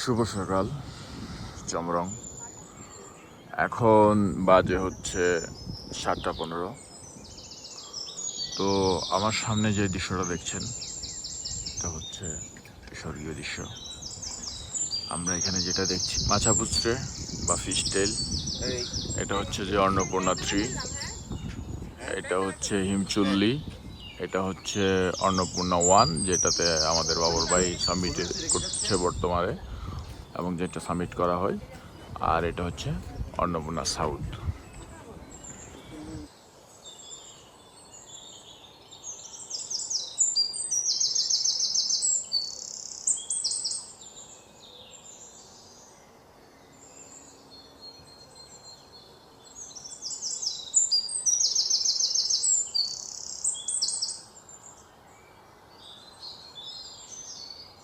শুভ সকাল, চমরং। এখন বাজে হচ্ছে সাতটা পনেরো। তো আমার সামনে যে দৃশ্যটা দেখছেন, এটা হচ্ছে স্বর্গীয় দৃশ্য। আমরা এখানে যেটা দেখছি মাছাপুচড়ে বা ফিশ টেল এটা হচ্ছে যে অন্নপূর্ণা থ্রি এটা হচ্ছে হিমচুল্লি, এটা হচ্ছে অন্নপূর্ণা ওয়ান যেটাতে আমাদের বাবুর ভাই সাবমিট করছে বর্তমানে। এবং যেটা সাবমিট করা হয় আর এটা হচ্ছে অন্নপূর্ণা সাউথ।